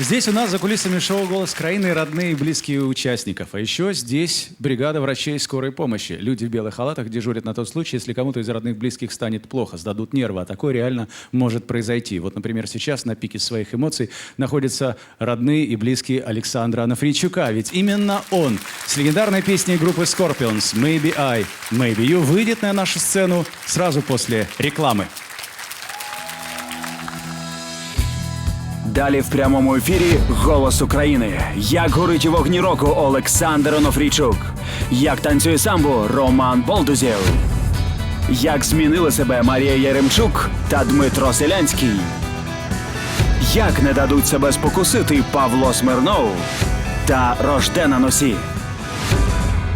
Здесь у нас за кулисами шоу «Голос Краины» родные и близкие участников. А еще здесь бригада врачей скорой помощи. Люди в белых халатах дежурят на тот случай, если кому-то из родных близких станет плохо, сдадут нервы. А такое реально может произойти. Вот, например, сейчас на пике своих эмоций находятся родные и близкие Александра Анафрийчука. Ведь именно он с легендарной песней группы Scorpions «Maybe I, Maybe You» выйдет на нашу сцену сразу после рекламы. Далі в прямому ефірі Голос України. Як горить у вогні року Олександр Онофрійчук. Як танцює самбо Роман Болдузєв. Як змінили себе Марія Яремчук та Дмитро Селянський. Як не дадуть себе спокусити Павло Смирнов та Рождена Носі.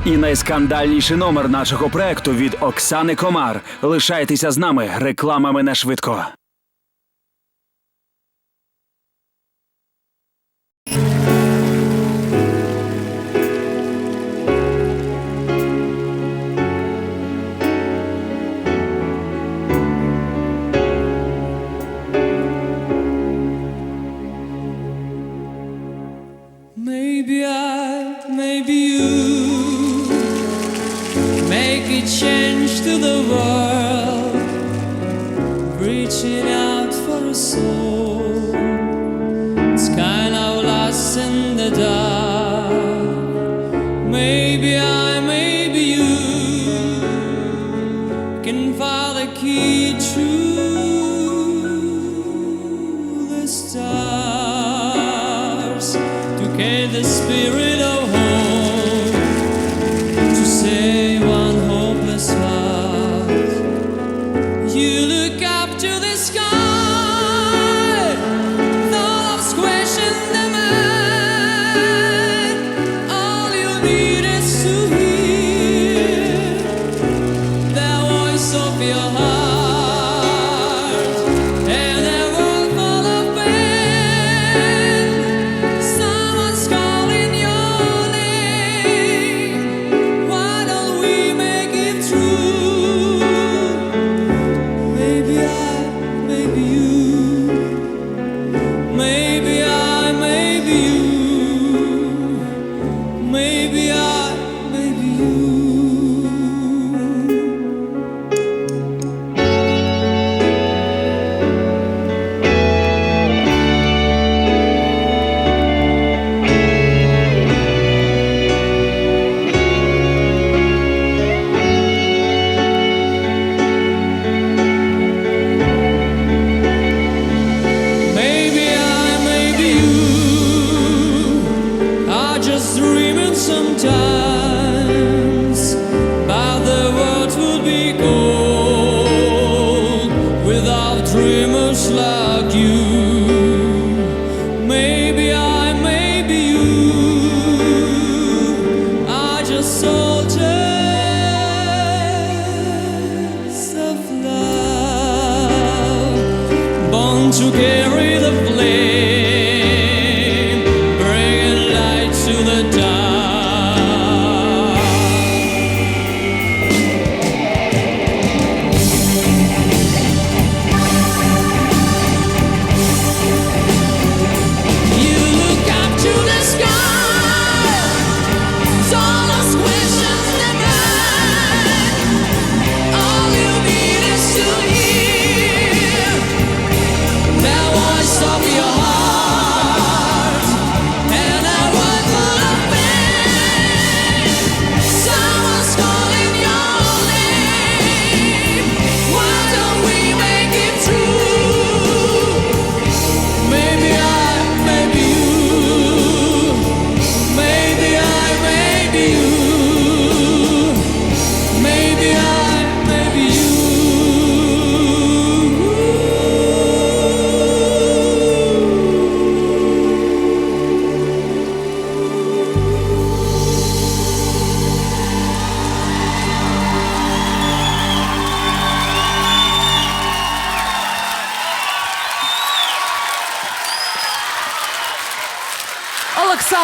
І найскандальніший номер нашого проекту від Оксани Комар. Лишайтеся з нами, реклама мене швидко. Reaching out for a soul. Maybe I, the flame,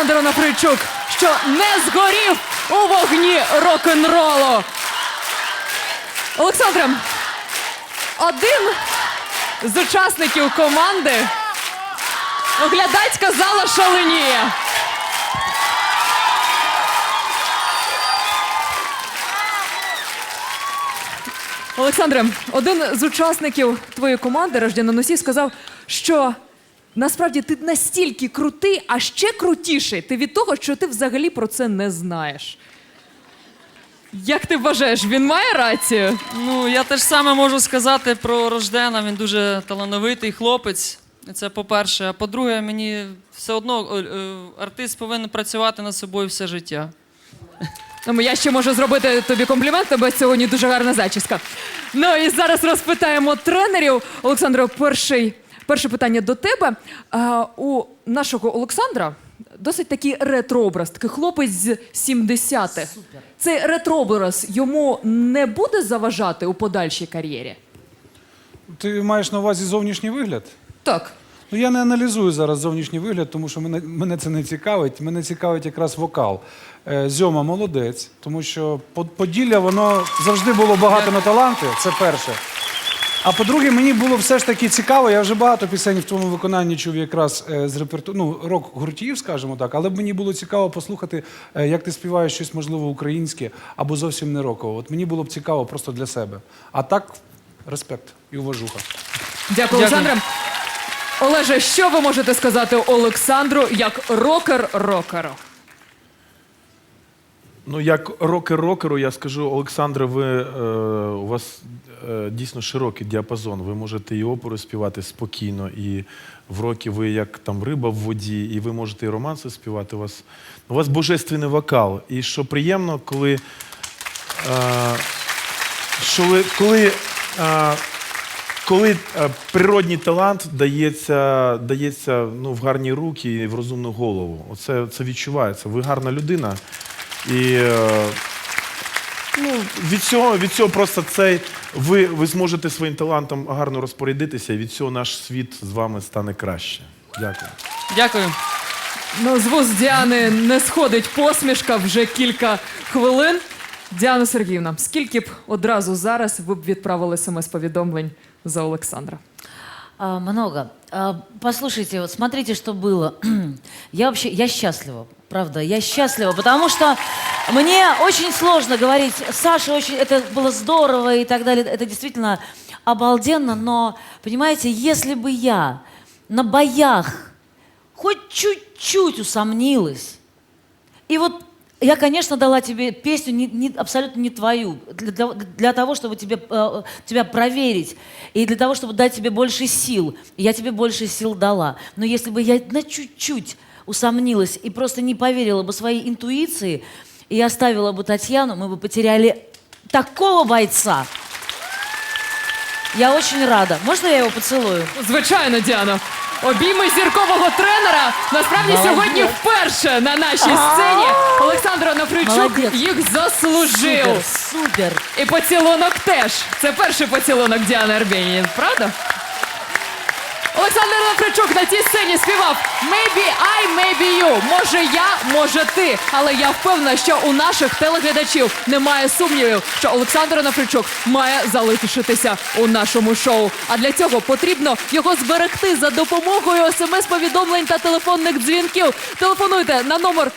Олександр Онофрийчук, що не згорів у вогні рок-н-ролу. Олександре, один з учасників команди Оглядать казала шаленіє. Олександре, один з учасників твоєї команди Рожден носі сказав, що насправді ти настільки крутий, а ще крутіший ти від того, що ти взагалі про це не знаєш. Як ти вважаєш, він має рацію? Ну, я теж саме можу сказати про Рождена. Він дуже талановитий хлопець. Це по-перше. А по-друге, мені все одно е, е, артист повинен працювати над собою все життя. Ну, я ще можу зробити тобі комплімент, тебе сьогодні дуже гарна зачіска. Ну і зараз розпитаємо тренерів. Олександро, перший, перше питання до тебе. У нашого Олександра досить такий ретрообраз, такий хлопець з 70-х. Цей ретрообраз йому не буде заважати у подальшій кар'єрі? Ти маєш на увазі зовнішній вигляд? Так. Ну я не аналізую зараз зовнішній вигляд, тому що мене, мене це не цікавить. Мене цікавить якраз вокал. Е, Зьома молодець, тому що Под- Поділля воно завжди було багато на таланти. Це перше. А по-друге, мені було все ж таки цікаво. Я вже багато пісень в твоєму виконанні чув якраз е, з реперту... ну, рок гуртів, скажімо так, але мені було цікаво послухати, е, як ти співаєш щось, можливо, українське або зовсім не рокове. От мені було б цікаво просто для себе. А так, респект і уважуха. Дякую, Олександре. Олеже, що ви можете сказати Олександру як рокер-рокеру? Ну, як рокер-рокеру, я скажу, Олександре, ви, е, у вас е, дійсно широкий діапазон. Ви можете і оперу співати спокійно, і в роки ви як там риба в воді, і ви можете і романси співати. У вас, у вас божественний вокал. І що приємно, коли, е, що ви, коли, е, коли е, природній талант дається, дається ну, в гарні руки і в розумну голову. Оце це відчувається. Ви гарна людина. І е, ну, від цього, від цього просто цей, ви, ви зможете своїм талантом гарно розпорядитися, і від цього наш світ з вами стане краще. Дякую. Дякую. Ну, з вуст Діани не сходить посмішка вже кілька хвилин. Діана Сергіївна, скільки б одразу зараз ви б відправили смс-повідомлень за Олександра? А, много. А, послушайте, вот смотрите, что было. я вообще, я счастлива, правда, я счастлива, потому что мне очень сложно говорить, Саша, очень, это было здорово и так далее, это действительно обалденно, но, понимаете, если бы я на боях хоть чуть-чуть усомнилась, и вот я, конечно, дала тебе песню не, не- абсолютно не твою, для, для- того, чтобы тебе, э, тебя проверить, и для того, чтобы дать тебе больше сил. Я тебе больше сил дала. Но если бы я на чуть-чуть усомнилась и просто не поверила бы своей интуиции, и оставила бы Татьяну, мы бы потеряли такого бойца. Я очень рада. Можно я его поцелую? Звичайно, Діано. Обійми зіркового тренера насправді сьогодні вперше на нашій сцені. Олександр Молодець. їх заслужив. Супер, супер. І поцілунок теж. Це перший поцілунок Діани Арбєнії, правда? Олександр Нафричук на цій сцені співав Maybe I, maybe you. Може я, може ти. Але я впевнена, що у наших телеглядачів немає сумнівів, що Олександр Нафричук має залишитися у нашому шоу. А для цього потрібно його зберегти за допомогою смс-повідомлень та телефонних дзвінків. Телефонуйте на номер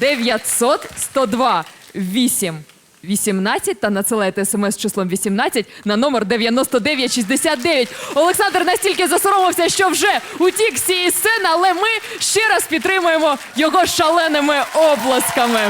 0900 102 8 18 та надсилаєте смс числом 18 на номер 9969. Олександр настільки засоромився, що вже утік з цієї сцени, але ми ще раз підтримуємо його шаленими оплесками.